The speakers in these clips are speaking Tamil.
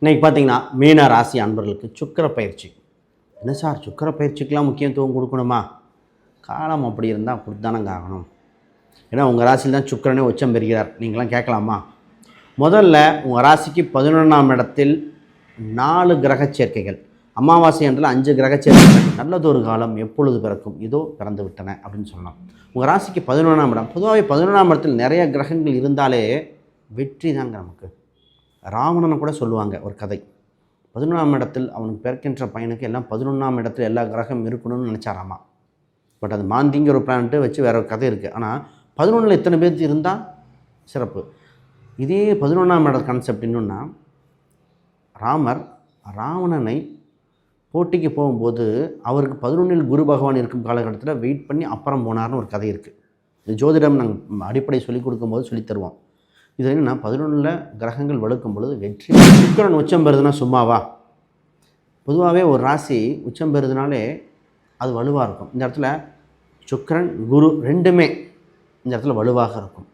இன்றைக்கி பார்த்தீங்கன்னா மீன ராசி அன்பர்களுக்கு சுக்கிர பயிற்சி. என்ன சார் சுக்கிர பயிற்சிக்கெலாம் முக்கியத்துவம் கொடுக்கணுமா? காலம் அப்படி இருந்தால் கொடுத்தானங்க ஆகணும். ஏன்னா உங்கள் ராசியில் தான் சுக்கரனே உச்சம் பெறுகிறார். நீங்களாம் கேட்கலாமா? முதல்ல உங்கள் ராசிக்கு பதினொன்றாம் இடத்தில் நாலு கிரக சேர்க்கைகள். அமாவாசை என்றால் அஞ்சு கிரக சேர்க்கைகள். நல்லதொரு காலம் எப்பொழுது பிறக்கும்? இதோ பிறந்து விட்டன அப்படின்னு சொல்லலாம். உங்கள் ராசிக்கு பதினொன்றாம் இடம். பொதுவாகவே பதினொன்றாம் இடத்தில் நிறைய கிரகங்கள் இருந்தாலே வெற்றி தாங்க நமக்கு. ராவணனை கூட சொல்லுவாங்க ஒரு கதை. பதினொன்றாம் இடத்தில் அவனுக்கு பிறக்கின்ற பையனுக்கு எல்லாம் பதினொன்றாம் இடத்துல எல்லா கிரகம் இருக்கணும்னு நினச்சாராமா? பட் அது மாந்திங்கிற ஒரு பிளான்ட்டு வச்சு வேற ஒரு கதை இருக்குது ஆனால் பதினொன்றில் இத்தனை பேர் இருந்தால் சிறப்பு. இதே பதினொன்றாம் இட கான்செப்ட் இன்னொன்னா ராமர் ராவணனை போட்டிக்கு போகும்போது அவருக்கு பதினொன்றில் குரு பகவான் இருக்கும் காலகட்டத்தில் வெயிட் பண்ணி அப்புறம் போனார்னு ஒரு கதை இருக்குது இது ஜோதிடம் நாங்கள் அடிப்படை சொல்லிக் கொடுக்கும்போது சொல்லித் தருவோம். இது என்னென்னா பதினொன்றில் கிரகங்கள் வலுக்கும் பொழுது வெற்றி. சுக்கிரன் உச்சம் பெறுதுன்னா சும்மாவா? பொதுவாகவே ஒரு ராசி உச்சம் பெறுதுனாலே அது வலுவாக இருக்கும். இந்த இடத்துல சுக்கிரன் குரு ரெண்டுமே இந்த இடத்துல வலுவாக இருக்கும்.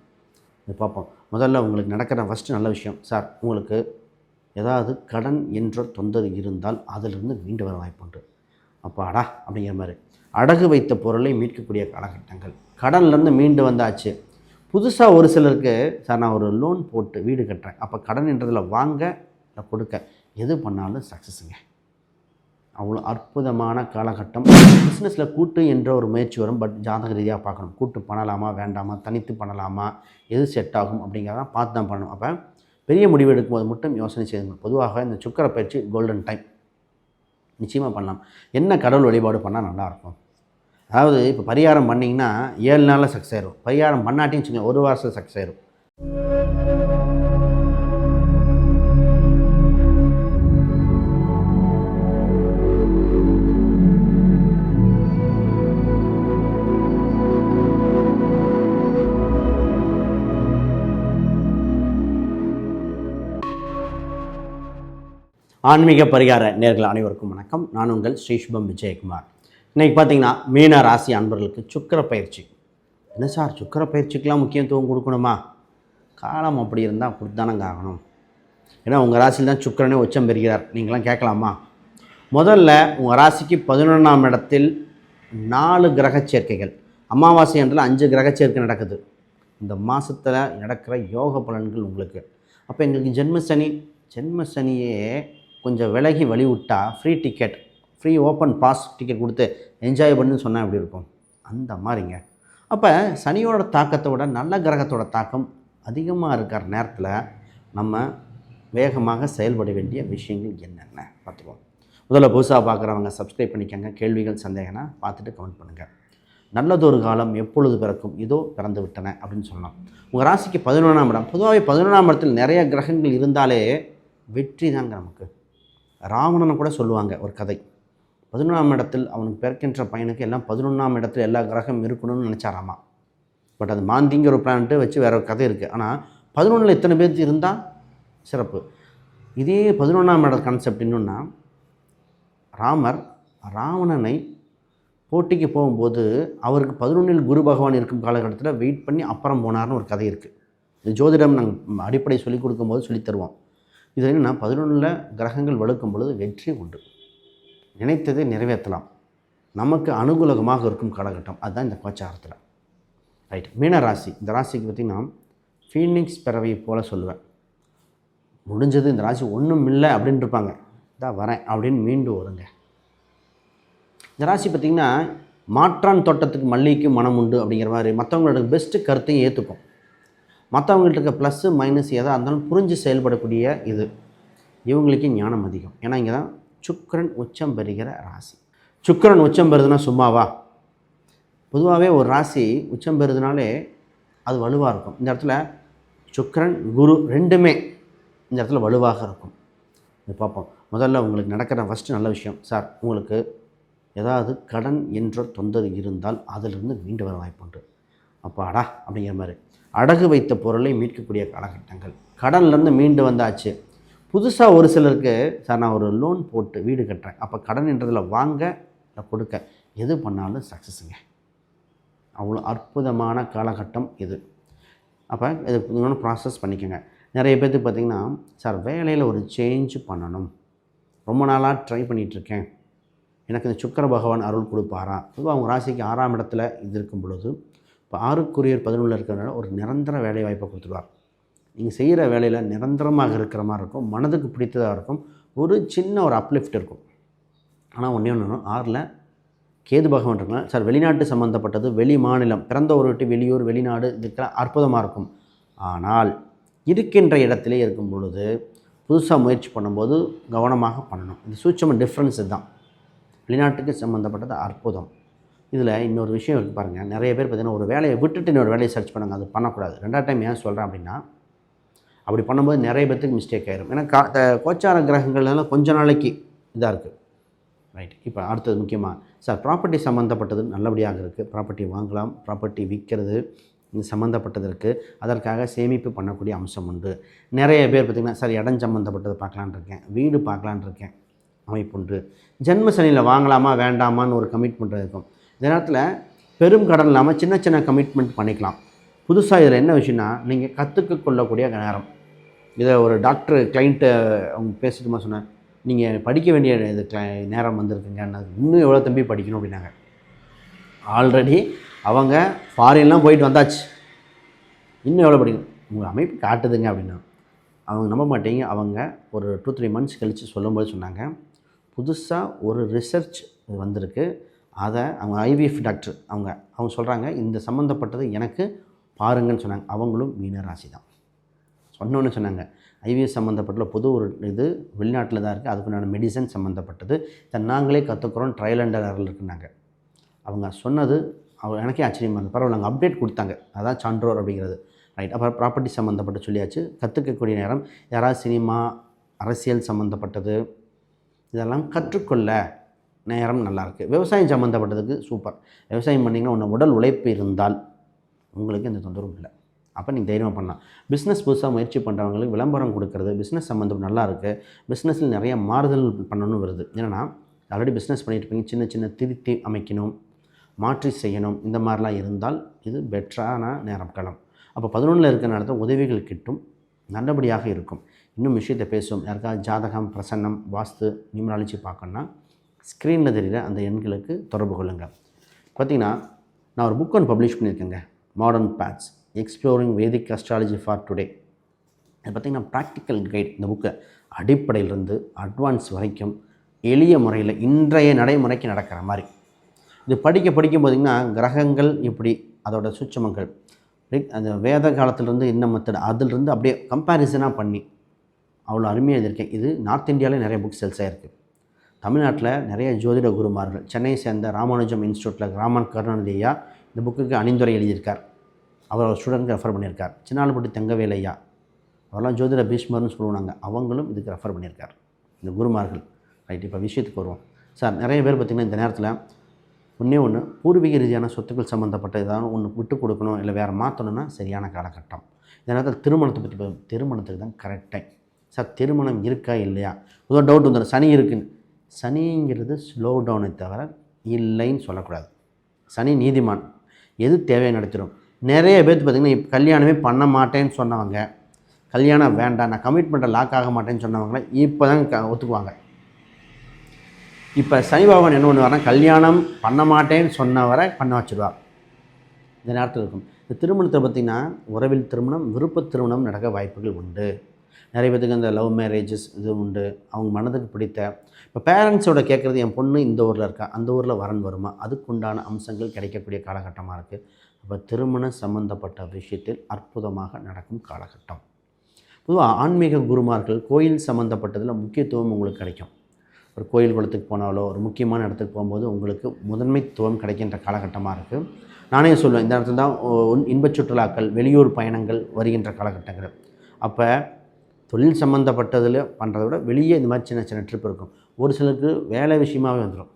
இது பார்ப்போம். முதல்ல உங்களுக்கு நடக்கிற ஃபஸ்ட்டு நல்ல விஷயம். சார் உங்களுக்கு ஏதாவது கடன் என்ற தொந்தரவு இருந்தால் அதிலிருந்து மீண்டு வர வாய்ப்புண்டு அப்பாடா அப்படிங்கிற மாதிரி. அடகு வைத்த பொருளை மீட்கக்கூடிய காலகட்டங்கள். கடன்லேருந்து மீண்டு வந்தாச்சு. புதுசாக ஒரு சிலருக்கு சார் நான் ஒரு லோன் போட்டு வீடு கட்டுறேன். அப்போ கடன் என்றதில் வாங்க இல்லை கொடுக்க எது பண்ணாலும் சக்ஸஸுங்க அவ்வளோ அற்புதமான காலகட்டம். பிஸ்னஸில் கூட்டு என்ற ஒரு முயற்சி வரும். பட் ஜாதக ரீதியாக பார்க்கணும். கூட்டு பண்ணலாமா வேண்டாமா தனித்து பண்ணலாமா எது செட் ஆகும் அப்படிங்கிறதான் பார்த்து தான் பண்ணணும். அப்போ பெரிய முடிவு எடுக்கும்போது மட்டும் யோசனை செய்யுங்க பொதுவாக இந்த சுக்கர பயிற்சி கோல்டன் டைம் நிச்சயமாக பண்ணலாம். என்ன கடவுள் வழிபாடு பண்ணால் நல்லாயிருக்கும் அதாவது இப்போ பரிகாரம் பண்ணிங்கன்னா ஏழு நாளில் சக்ஸஸ் ஆயிரும். பரிகாரம் பண்ணாட்டின்னு வச்சுக்கோங்க ஒரு வாரத்தில் சக்ஸஸ் ஆயிரும். ஆன்மீக பரிகார நேர்கள் அனைவருக்கும் வணக்கம். நான் உங்கள் ஸ்ரீஷ்பம் விஜயகுமார். இன்றைக்கி பார்த்தீங்கன்னா மீன ராசி அன்பர்களுக்கு சுக்கிர பயிற்சி. என்ன சார் சுக்கர பயிற்சிக்கெலாம் முக்கியத்துவம் கொடுக்கணுமா? காலம் அப்படி இருந்தால் கொடுத்தானங்க ஆகணும். ஏன்னா உங்கள் ராசியில் தான் சுக்கிரனே உச்சம் பெறுகிறார். நீங்களாம் கேட்கலாமா? முதல்ல உங்கள் ராசிக்கு பதினொன்றாம் இடத்தில் நாலு கிரக சேர்க்கைகள். அமாவாசை என்றால் அஞ்சு கிரக சேர்க்கை நடக்குது. இந்த மாதத்தில் நடக்கிற யோக பலன்கள் உங்களுக்கு. அப்போ எங்களுக்கு ஜென்ம சனி ஜென்ம சனியே கொஞ்சம் விலகி வழி free ticket free open pass ticket கொடுத்து என்ஜாய் பண்ணுன்னு சொன்னால் எப்படி இருக்கும்? அந்த மாதிரிங்க. அப்போ சனியோட தாக்கத்தை விட நல்ல கிரகத்தோட தாக்கம் அதிகமாக இருக்கிற நேரத்தில் நம்ம வேகமாக செயல்பட வேண்டிய விஷயங்கள் என்னென்ன? பார்த்துக்குவோம். முதல்ல புதுசாக பார்க்குறவங்க சப்ஸ்கிரைப் பண்ணிக்கோங்க. கேள்விகள் சந்தேகம்னா பார்த்துட்டு கமெண்ட் பண்ணுங்கள் நல்லதொரு காலம் எப்பொழுது பிறக்கும்? இதோ பிறந்து விட்டன அப்படின்னு சொல்லலாம் உங்கள் ராசிக்கு பதினொன்றாம் இடம். பொதுவாகவே பதினொன்றாம் இடத்தில் நிறைய கிரகங்கள் இருந்தாலே வெற்றி தாங்க நமக்கு. ராவணனை கூட சொல்லுவாங்க ஒரு கதை. பதினொன்றாம் இடத்தில் அவனுக்கு பிறக்கின்ற பையனுக்கு எல்லாம் பதினொன்றாம் இடத்துல எல்லா கிரகம் இருக்கணும்னு நினச்சாராமா? பட் அது மாந்திங்கிற ஒரு பிளான்ட்டு வச்சு வேற ஒரு கதை இருக்குது ஆனால் பதினொன்றில் இத்தனை பேர் இருந்தால் சிறப்பு. இதே பதினொன்றாம் இட கான்செப்ட் என்னன்னா ராமர் ராவணனை போட்டிக்கு போகும்போது அவருக்கு பதினொன்றில் குரு பகவான் இருக்கும் காலகட்டத்தில் வெயிட் பண்ணி அப்புறம் போனார்னு ஒரு கதை இருக்குது இது ஜோதிடம் நாங்கள் அடிப்படை சொல்லிக் கொடுக்கும்போது சொல்லித் தருவோம். இது என்னென்னா பதினொன்றில் கிரகங்கள் வலுக்கும் பொழுது வெற்றி உண்டு. நினைத்ததை நிறைவேற்றலாம். நமக்கு அனுகூலகமாக இருக்கும் காலகட்டம். அதுதான் இந்த கோச்சாரத்தில். ரைட் மீன ராசி. இந்த ராசிக்கு பார்த்திங்கன்னா ஃபீனிக்ஸ் பிறவை போல் சொல்லுவேன். முடிஞ்சது இந்த ராசி ஒன்றும் இல்லை அப்படின்னு இருப்பாங்க இதான் வரேன் அப்படின்னு மீண்டும் வருங்க. இந்த ராசி பார்த்திங்கன்னா மாற்றான் தோட்டத்துக்கு மல்லிகைக்கு மனம் உண்டு அப்படிங்கிற மாதிரி மற்றவங்களோட பெஸ்ட்டு கருத்தையும் ஏற்றுக்கும் மற்றவங்கள்ட்ட இருக்க ப்ளஸ்ஸு மைனஸ் எதாக இருந்தாலும் புரிஞ்சு செயல்படக்கூடிய இது. இவங்களுக்கு ஞானம் அதிகம். ஏன்னா இங்கே தான் சுக்கரன் உச்சம் பெறுகிற ராசி. சுக்கரன் உச்சம் பெறுதுன்னா சும்மாவா? பொதுவாகவே ஒரு ராசி உச்சம் பெறுதுனாலே அது வலுவாக இருக்கும். இந்த இடத்துல சுக்கரன் குரு ரெண்டுமே இந்த இடத்துல வலுவாக இருக்கும். இது பார்ப்போம். முதல்ல உங்களுக்கு நடக்கிற ஃபஸ்ட்டு நல்ல விஷயம். சார் உங்களுக்கு ஏதாவது கடன் என்ற தொந்தரவு இருந்தால் அதிலிருந்து மீண்டு வர வாய்ப்புண்டு அப்பாடா அப்படிங்கிற மாதிரி. அடகு வைத்த பொருளை மீட்கக்கூடிய காலகட்டங்கள். கடன்லேருந்து மீண்டு வந்தாச்சு. புதுசாக ஒரு சிலருக்கு சார் நான் ஒரு லோன் போட்டு வீடு கட்டுறேன். அப்போ கடன் என்றதில் வாங்க இல்லை கொடுக்க எது பண்ணாலும் சக்ஸஸுங்க அவ்வளோ அற்புதமான காலகட்டம் இது. அப்போ இது இன்னொன்று ப்ராசஸ் பண்ணிக்கோங்க. நிறைய பேர்த்துக்கு பார்த்திங்கன்னா சார் வேலையில் ஒரு சேஞ்ச் பண்ணணும். ரொம்ப நாளாக ட்ரை பண்ணிகிட்ருக்கேன் எனக்கு இந்த சுக்கர பகவான் அருள் கொடுப்பாரா? பொதுவாக அவங்க ராசிக்கு ஆறாம் இடத்துல இது இருக்கும் பொழுது இப்போ ஆறுக்குரியர் பதினொன்றில் இருக்கிறனால ஒரு நிரந்தர வேலை வாய்ப்பை கொடுத்துருவார். நீங்கள் செய்கிற வேலையில் நிரந்தரமாக இருக்கிற மாதிரி இருக்கும். மனதுக்கு பிடித்ததாக இருக்கும். ஒரு சின்ன ஒரு அப்லிஃப்ட் இருக்கும். ஆனால் ஒன்றே ஒன்று ஆறில் கேது பகவான் இருக்கலாம் சார் வெளிநாட்டு சம்மந்தப்பட்டது வெளி மாநிலம் பிறந்த ஒரு விட்டு வெளியூர் வெளிநாடு இதுக்கெல்லாம் அற்புதமாக இருக்கும். ஆனால் இருக்கின்ற இடத்திலே இருக்கும் பொழுது புதுசாக முயற்சி பண்ணும்போது கவனமாக பண்ணணும். இது சூட்சம டிஃப்ரென்ஸ் தான் வெளிநாட்டுக்கு சம்மந்தப்பட்டது அற்புதம். இதில் இன்னொரு விஷயம் இருக்குது பாருங்கள் நிறைய பேர் பார்த்திங்கன்னா ஒரு வேலையை விட்டுட்டு இன்னொரு வேலையை சர்ச் பண்ணுங்கள் அது பண்ணக்கூடாது. ரெண்டாவது டைம் ஏன் சொல்கிறேன் அப்படின்னா அப்படி பண்ணும்போது நிறைய பேர்த்துக்கு மிஸ்டேக் ஆயிரும். ஏன்னா கா கோச்சார கிரகங்கள்லாம் கொஞ்ச நாளைக்கு இதாக இருக்குது ரைட் இப்போ அடுத்தது முக்கியமாக சார் ப்ராப்பர்ட்டி சம்மந்தப்பட்டது நல்லபடியாக இருக்குது ப்ராப்பர்ட்டி வாங்கலாம் ப்ராப்பர்ட்டி விற்கிறது சம்மந்தப்பட்டது இருக்குது அதற்காக சேமிப்பு பண்ணக்கூடிய அம்சம் உண்டு. நிறைய பேர் பார்த்திங்கன்னா சார் இடம் சம்மந்தப்பட்டது பார்க்கலான்னு இருக்கேன். வீடு பார்க்கலான்னு இருக்கேன். அமைப்பு உண்டு. ஜென்ம சனியில் வாங்கலாமா வேண்டாமான்னு ஒரு கமிட்மெண்ட் இருக்கும். இந்த நேரத்தில் பெரும் கடன் இல்லாமல் சின்ன சின்ன கமிட்மெண்ட் பண்ணிக்கலாம். புதுசாக இதில் என்ன விஷயம்னா நீங்கள் கற்றுக்க கொள்ளக்கூடிய நேரம். இதை ஒரு டாக்டர் கிளைண்ட்டை அவங்க பேசிட்டுமா சொன்னேன் நீங்கள் படிக்க வேண்டிய இது நேரம் வந்திருக்குங்க. இன்னும் எவ்வளோ தம்பி படிக்கணும்? அப்படின்னாங்க. ஆல்ரெடி அவங்க ஃபாரின்லாம் போயிட்டு வந்தாச்சு. இன்னும் எவ்வளோ படிக்கணும்? உங்கள் அமைப்பு காட்டுதுங்க. அப்படின்னா அவங்க நம்ப மாட்டேங்க. அவங்க ஒரு டூ த்ரீ மந்த்ஸ் கழித்து சொல்லும்போது சொன்னாங்க. புதுசாக ஒரு ரிசர்ச் வந்திருக்கு. அதை அவங்க ஐவிஎஃப் டாக்டர் அவங்க அவங்க சொல்கிறாங்க இந்த சம்மந்தப்பட்டது எனக்கு பாருங்கன்னு சொன்னாங்க. அவங்களும் மீனராசி தான் சொன்னோன்னு சொன்னாங்க. ஐவிஎஸ் சம்மந்தப்பட்ட புது ஒரு இது வெளிநாட்டில் தான் இருக்குது அதுக்குண்டான மெடிசன் சம்மந்தப்பட்டது இதை நாங்களே கற்றுக்குறோம் ட்ரையல் அண்ட் எரரில் இருக்குனாங்க அவங்க சொன்னது அவங்க எனக்கே ஆச்சரியமாக இருந்தது. பரவாயில்ல அவங்க அப்டேட் கொடுத்தாங்க. அதான் சான்றோர் அப்படிங்கிறது. ரைட் அப்புறம் ப்ராப்பர்ட்டி சம்மந்தப்பட்டு சொல்லியாச்சு. கற்றுக்கக்கூடிய நேரம் யாராவது சினிமா அரசியல் சம்மந்தப்பட்டது இதெல்லாம் கற்றுக்கொள்ள நேரம் நல்லாயிருக்கு விவசாயம் சம்மந்தப்பட்டதுக்கு சூப்பர் விவசாயம் பண்ணிங்கன்னா உன்னை உடல் உழைப்பு இருந்தால் உங்களுக்கு எந்த தொந்தரவும் இல்லை. அப்போ நீங்கள் தைரியமாக பண்ணலாம். பிஸ்னஸ் புதுசாக முயற்சி பண்ணுறவங்களுக்கு விளம்பரம் கொடுக்கறது பிஸ்னஸ் சம்மந்தம் நல்லா இருக்குது பிஸ்னஸில் நிறைய மாறுதல் பண்ணணும்னு வருது. என்னென்னா ஆல்ரெடி பிஸ்னஸ் பண்ணிட்டு இருப்பீங்க. சின்ன சின்ன திருத்தி அமைக்கணும் மாற்றி செய்யணும். இந்த மாதிரிலாம் இருந்தால் இது பெட்டரான நேரம் காலம் அப்போ பதினொன்றில் இருக்கிற நேரத்தில் உதவிகள் கிட்டும் நல்லபடியாக இருக்கும். இன்னும் விஷயத்தை பேசுவோம். யாருக்காவது ஜாதகம் பிரசன்னம் வாஸ்து நியூமராலஜி பார்க்கணுன்னா ஸ்க்ரீனில் தெரிகிற அந்த எண்களுக்கு தொடர்பு கொள்ளுங்கள் பார்த்தீங்கன்னா நான் ஒரு புக் ஒன்று publish பண்ணியிருக்கேங்க. Modern paths exploring Vedic astrology for today இது பார்த்திங்கன்னா ப்ராக்டிக்கல் கைட் இந்த புக்கை அடிப்படையிலிருந்து அட்வான்ஸ் வரைக்கும் எளிய முறையில் இன்றைய நடைமுறைக்கு நடக்கிற மாதிரி. இது படிக்க படிக்கும் பார்த்திங்கன்னா கிரகங்கள் இப்படி அதோட சுட்சமங்கள். அந்த வேத காலத்திலேருந்து இன்னும் மெத்தட் அதிலிருந்து அப்படியே கம்பேரிசனாக பண்ணி அவ்வளோ அருமையாக எழுதியிருக்கேன். இது நார்த் இந்தியாவிலே நிறைய புக் சேல்ஸ் ஆகிருக்கு தமிழ்நாட்டில் நிறைய ஜோதிட குருமார்கள் சென்னை சேர்ந்த ராமானுஜம் இன்ஸ்டியூட்டில் ராமன் கருணாநிதி ஐயா இந்த புக்குக்கு அணிந்துரை எழுதியிருக்கார். அவர் ஸ்டூடெண்ட்க்கு ரெஃபர் பண்ணியிருக்கார். சின்னாலப்பட்டி தங்கவேலையா. அவரெல்லாம் ஜோதிட பீஷ்மர்னு சொல்லுவாங்க. அவங்களும் இதுக்கு ரெஃபர் பண்ணியிருக்கார். இந்த குருமார்கள். ரைட் இப்போ விஷயத்துக்கு வருவோம். சார் நிறைய பேர் பார்த்திங்கன்னா இந்த நேரத்தில் ஒன்றே ஒன்று பூர்வீக ரீதியான சொத்துக்கள் சம்மந்தப்பட்ட ஏதாவது ஒன்று விட்டு கொடுக்கணும் இல்லை வேறு மாற்றணும்னா சரியான காலகட்டம். இந்த நேரத்தில் திருமணத்தை பற்றி திருமணத்துக்கு தான் கரெக்ட் டைம் சார் திருமணம் இருக்கா இல்லையா? பொதுவாக டவுட் வந்துடும் சனி இருக்குன்னு. சனிங்கிறது ஸ்லோ டவுனை தவிர இல்லைன்னு சொல்லக்கூடாது. சனி நீதிமான். எது தேவையை நடத்திடும்? நிறைய பேர்த்து பார்த்திங்கன்னா இப்போ கல்யாணமே பண்ண மாட்டேன்னு சொன்னவங்க கல்யாணம் வேண்டாம் நான் கமிட்மெண்ட்டை லாக் ஆக மாட்டேன்னு சொன்னவங்கள இப்போ தான் க ஒத்துக்குவாங்க. இப்போ சனி பகவான் என்ன பண்ணுவார்னா கல்யாணம் பண்ண மாட்டேன்னு சொன்னவரை பண்ண வச்சுருவார். இந்த நேரத்தில் இருக்கும். இந்த திருமணத்தை பார்த்திங்கன்னா உறவில் திருமணம் விருப்ப திருமணம் நடக்க வாய்ப்புகள் உண்டு. நிறைய பேத்துக்கு இந்த லவ் மேரேஜஸ் இது உண்டு. அவங்க மனதுக்கு பிடித்த இப்போ பேரண்ட்ஸோட கேட்குறது என் பொண்ணு இந்த ஊரில் இருக்கா அந்த ஊரில் வரன் வருமா? அதுக்குண்டான அம்சங்கள் கிடைக்கக்கூடிய காலகட்டமாக இருக்குது அப்போ திருமணம் சம்பந்தப்பட்ட விஷயத்தில் அற்புதமாக நடக்கும் காலகட்டம். பொதுவாக ஆன்மீக குருமார்கள் கோயில் சம்மந்தப்பட்டதில் முக்கியத்துவம் உங்களுக்கு கிடைக்கும். ஒரு கோயில் குளத்துக்கு போனாலோ ஒரு முக்கியமான இடத்துக்கு போகும்போது உங்களுக்கு முதன்மைத்துவம் கிடைக்கின்ற காலகட்டமாக இருக்குது நானே சொல்லுவேன் இந்த இடத்துல தான் இன்ப இன்பச் சுற்றுலாக்கள் வெளியூர் பயணங்கள் வருகின்ற காலகட்டங்கள். அப்போ தொழில் சம்மந்தப்பட்டதில் பண்ணுறத விட வெளியே இந்த மாதிரி சின்ன சின்ன ட்ரிப் இருக்கும். ஒரு சிலருக்கு வேலை விஷயமாகவே வந்துடும்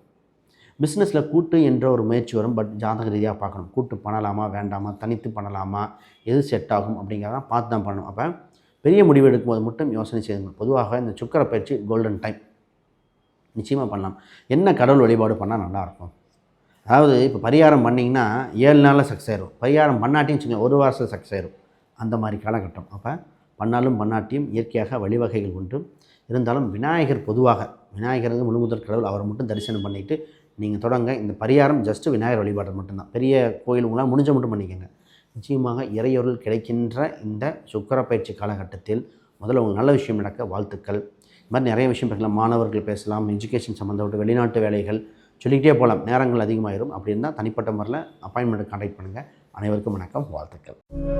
பிஸ்னஸில் கூட்டு என்ற ஒரு முயற்சி வரும் பட் ஜாதக ரீதியாக பார்க்கணும். கூட்டு பண்ணலாமா வேண்டாமா தனித்து பண்ணலாமா எது செட் ஆகும் அப்படிங்கிறத பார்த்து தான் பண்ணணும். அப்போ பெரிய முடிவு எடுக்கும்போது மட்டும் யோசனை செய்யணும் பொதுவாக இந்த சுக்கர பயிற்சி கோல்டன் டைம் நிச்சயமாக பண்ணலாம். என்ன கடவுள் வழிபாடு பண்ணால் நல்லாயிருக்கும்? அதாவது இப்போ பரிகாரம் பண்ணிங்கன்னா ஏழு நாளில் சக்ஸஸ் ஆயிரும். பரிகாரம் பண்ணாட்டின்னு வச்சுக்கோங்க ஒரு வருஷம் சக்ஸஸ் ஆயிரும். அந்த மாதிரி காலகட்டம். அப்போ பண்ணாலும் பண்ணாட்டியும் இயற்கையாக வழிவகைகள் உண்டு. இருந்தாலும் விநாயகர் பொதுவாக விநாயகர் வந்து முழுமுதற் கடவுள் அவரை மட்டும் தரிசனம் பண்ணிவிட்டு நீங்கள் தொடங்க. இந்த பரிகாரம் ஜஸ்ட்டு விநாயகர் வழிபாடு மட்டும்தான். பெரிய கோயில் உங்களால் முடிஞ்ச மட்டும் பண்ணிக்கோங்க. நிச்சயமாக இறையொருள் கிடைக்கின்ற இந்த சுக்கர பயிற்சி காலகட்டத்தில் முதல்ல உங்களுக்கு நல்ல விஷயம் நடக்க வாழ்த்துக்கள். இது மாதிரி நிறைய விஷயம் பேசலாம். மாணவர்கள் பேசலாம். எஜுகேஷன் சம்மந்தப்பட்ட வெளிநாட்டு வேலைகள். சொல்லிக்கிட்டே போகலாம். நேரங்கள் அதிகமாயிரும். அப்படி இருந்தால் தனிப்பட்ட முறையில் அப்பாயின்மெண்ட் கான்டாக்ட் பண்ணுங்கள் அனைவருக்கும் வணக்கம். வாழ்த்துக்கள்.